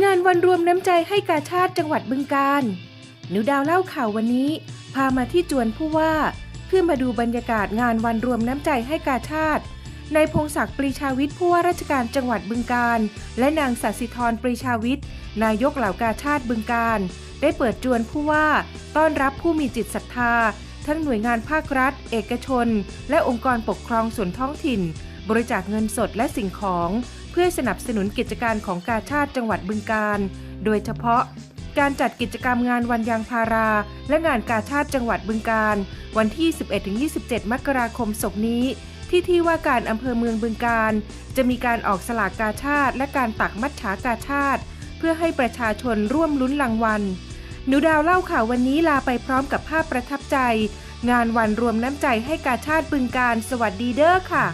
งานวันรวมน้ำใจให้กาชาติจังหวัดบึงกาฬหนูดาวเล่าข่าววันนี้ พามาที่จวนผู้ว่า เพื่อมาดูบรรยากาศงานวันรวมน้ำใจให้กาชาตินายพงศักดิ์ปรีชาวิทย์ผู้ว่าราชการจังหวัดบึงกาฬและนางสัสิธรปรีชาวิทย์นายกเหล่ากาชาติบึงกาฬได้เปิดจวนผู้ว่า ต้อนรับผู้มีจิตศรัทธา ทั้งหน่วยงานภาครัฐ เอกชน และองค์กรปกครองส่วนท้องถิ่น บริจาคเงินสดและสิ่งของ เพื่อสนับสนุนกิจการของกาชาติจังหวัดบึงกาฬโดยเฉพาะ การจัดกิจกรรมงานวันยางพารา และงานกาชาติจังหวัดบึงกาฬวันที่ 11-27 มกราคมศกนี้ที่ที่ว่าการอำเภอเมืองบึงกาฬจะมีการออกสลากกาชาติและการตักมัดฉากาชาติ เพื่อให้ประชาชนร่วมลุ้นรางวัลหนูดาวเล่าข่าววันนี้ลาไปพร้อมกับภาพประทับใจ งานวันรวมน้ำใจให้กาชาติบึงการ สวัสดีเด้อค่ะ